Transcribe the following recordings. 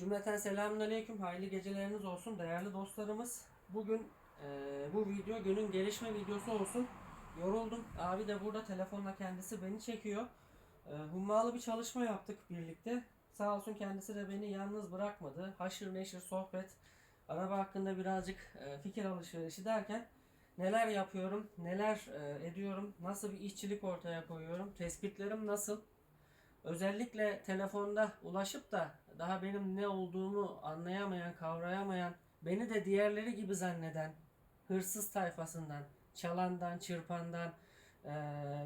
Cümleten selamünaleyküm. Hayırlı geceleriniz olsun değerli dostlarımız. Bugün e, bu video günün gelişme videosu olsun. Yoruldum. Abi de burada telefonla kendisi beni çekiyor. E, hummalı bir çalışma yaptık birlikte. Sağ olsun kendisi de beni yalnız bırakmadı. Haşır neşir sohbet. Araba hakkında birazcık e, fikir alışverişi derken neler yapıyorum, neler e, ediyorum, nasıl bir işçilik ortaya koyuyorum, tespitlerim nasıl, özellikle telefonda ulaşıp da daha benim ne olduğumu anlayamayan, kavrayamayan, beni de diğerleri gibi zanneden hırsız tayfasından, çalandan, çırpandan,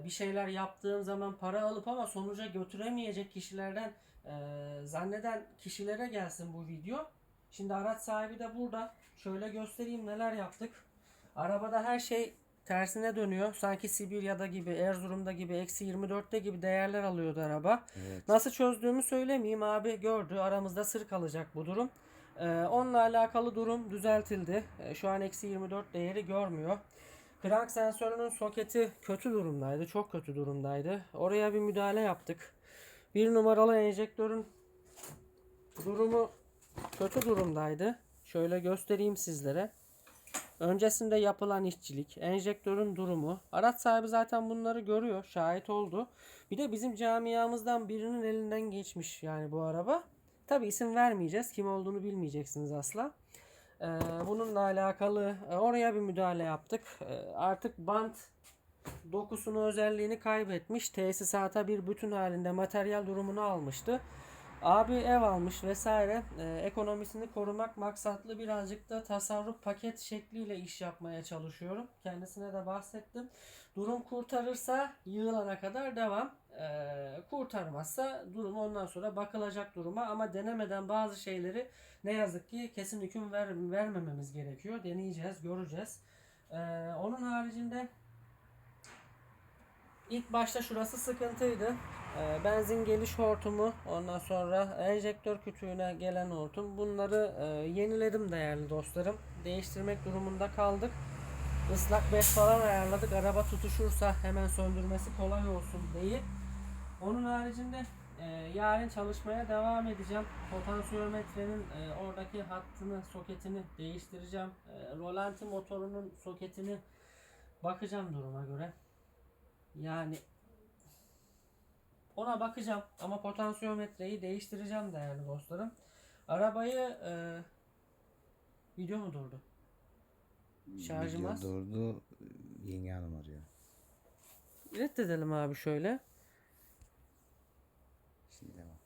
bir şeyler yaptığım zaman para alıp ama sonuca götüremeyecek kişilerden zanneden kişilere gelsin bu video. Şimdi araç sahibi de burada. Şöyle göstereyim neler yaptık. Arabada her şey tersine dönüyor. Sanki Sibirya'da gibi, Erzurum'da gibi, eksi 24'te gibi değerler alıyordu araba. Evet. Nasıl çözdüğümü söylemeyeyim abi gördü aramızda sır kalacak bu durum. Ee, onunla alakalı durum düzeltildi. Ee, şu an eksi 24 değeri görmüyor. Crank sensörünün soketi kötü durumdaydı. Çok kötü durumdaydı. Oraya bir müdahale yaptık. Bir numaralı enjektörün durumu kötü durumdaydı. Şöyle göstereyim sizlere. Öncesinde yapılan işçilik, enjektörün durumu. Araç sahibi zaten bunları görüyor, şahit oldu. Bir de bizim camiamızdan birinin elinden geçmiş yani bu araba. Tabi isim vermeyeceğiz. Kim olduğunu bilmeyeceksiniz asla. Ee, bununla alakalı e, oraya bir müdahale yaptık. Ee, artık bant dokusunu özelliğini kaybetmiş. Tesisata bir bütün halinde materyal durumunu almıştı. Abi ev almış vesaire. Ee, ekonomisini korumak maksatlı birazcık da tasarruf paket şekliyle iş yapmaya çalışıyorum. Kendisine de bahsettim. Durum kurtarırsa yığılana kadar devam. Ee, kurtarmazsa durum ondan sonra bakılacak duruma ama denemeden bazı şeyleri ne yazık ki kesin hüküm ver, vermememiz gerekiyor. Deneyeceğiz, göreceğiz. Ee, onun haricinde ilk başta şurası sıkıntıydı. Ee, benzin geliş hortumu, ondan sonra enjektör kütüğüne gelen hortum. Bunları e, yeniledim değerli dostlarım. Değiştirmek durumunda kaldık. Islak bez falan ayarladık. Araba tutuşursa hemen söndürmesi kolay olsun diye. Onun haricinde e, yarın çalışmaya devam edeceğim. Potansiyometrenin e, oradaki hattını, soketini değiştireceğim. E, rolanti motorunun soketini bakacağım duruma göre. Yani ona bakacağım ama potansiyometreyi değiştireceğim değerli dostlarım. Arabayı e, video mu durdu? Şarjım az. durdu. Yenge hanım arıyor. Reddedelim abi şöyle. Şimdi devam.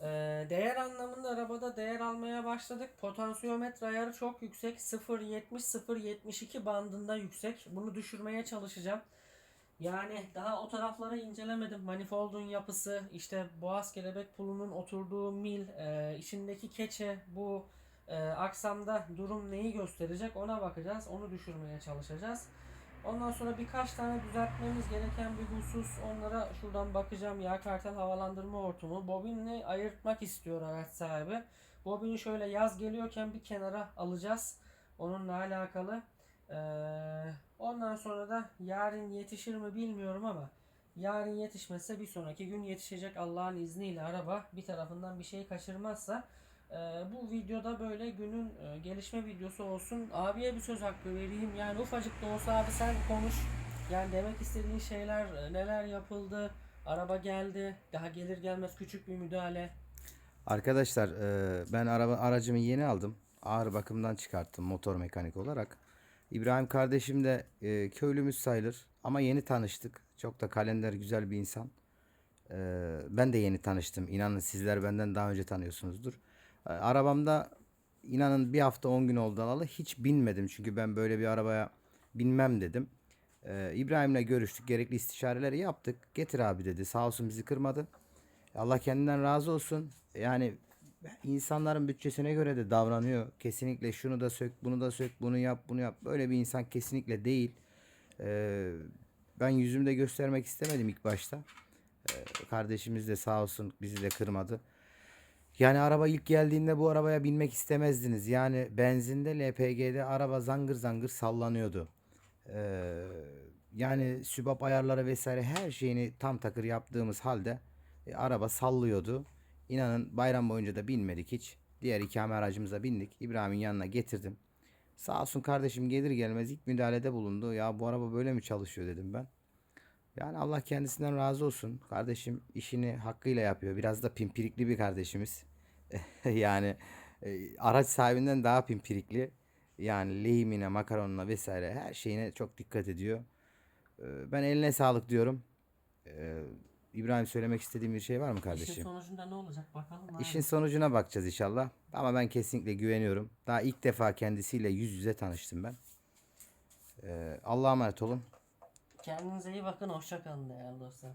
Ee, değer anlamında arabada değer almaya başladık. Potansiyometre ayarı çok yüksek. 0.70-0.72 bandında yüksek. Bunu düşürmeye çalışacağım. Yani daha o tarafları incelemedim. Manifoldun yapısı, işte boğaz kelebek pulunun oturduğu mil, e, içindeki keçe, bu e, aksamda durum neyi gösterecek ona bakacağız. Onu düşürmeye çalışacağız. Ondan sonra birkaç tane düzeltmemiz gereken bir husus. Onlara şuradan bakacağım. Yağ kartel havalandırma hortumu. Bobinle ayırtmak istiyor araç sahibi. Bobini şöyle yaz geliyorken bir kenara alacağız. Onunla alakalı. Ee, ondan sonra da yarın yetişir mi bilmiyorum ama yarın yetişmezse bir sonraki gün yetişecek Allah'ın izniyle araba bir tarafından bir şey kaçırmazsa ee, bu videoda böyle günün e, gelişme videosu olsun. Abiye bir söz hakkı vereyim. Yani ufacık da olsa abi sen konuş. Yani demek istediğin şeyler e, neler yapıldı. Araba geldi. Daha gelir gelmez küçük bir müdahale. Arkadaşlar e, ben araba aracımı yeni aldım. Ağır bakımdan çıkarttım motor mekanik olarak. İbrahim kardeşim de e, köylümüz sayılır ama yeni tanıştık. Çok da kalender güzel bir insan. E, ben de yeni tanıştım. İnanın sizler benden daha önce tanıyorsunuzdur. E, arabamda inanın bir hafta 10 gün oldu alalı hiç binmedim. Çünkü ben böyle bir arabaya binmem dedim. E, İbrahim'le görüştük. Gerekli istişareleri yaptık. Getir abi dedi. Sağ olsun bizi kırmadı. Allah kendinden razı olsun. Yani insanların bütçesine göre de davranıyor. Kesinlikle şunu da sök, bunu da sök, bunu yap, bunu yap. Böyle bir insan kesinlikle değil. Ee, ben yüzümde göstermek istemedim ilk başta. Ee, kardeşimiz de sağ olsun bizi de kırmadı. Yani araba ilk geldiğinde bu arabaya binmek istemezdiniz. Yani benzinde LPG'de araba zangır zangır sallanıyordu. Ee, yani sübap ayarları vesaire her şeyini tam takır yaptığımız halde e, araba sallıyordu. İnanın bayram boyunca da binmedik hiç. Diğer ikame aracımıza bindik. İbrahim'in yanına getirdim. Sağ olsun kardeşim gelir gelmez ilk müdahalede bulundu. Ya bu araba böyle mi çalışıyor dedim ben. Yani Allah kendisinden razı olsun. Kardeşim işini hakkıyla yapıyor. Biraz da pimpirikli bir kardeşimiz. yani e, araç sahibinden daha pimpirikli. Yani lehimine, makaronuna vesaire her şeyine çok dikkat ediyor. E, ben eline sağlık diyorum. E, İbrahim söylemek istediğim bir şey var mı İşin kardeşim? sonucunda ne olacak bakalım abi. İşin sonucuna bakacağız inşallah. Ama ben kesinlikle güveniyorum. Daha ilk defa kendisiyle yüz yüze tanıştım ben. E, Allah'a emanet olun. Kendinize iyi bakın. Hoşça kalın değerli dostlar.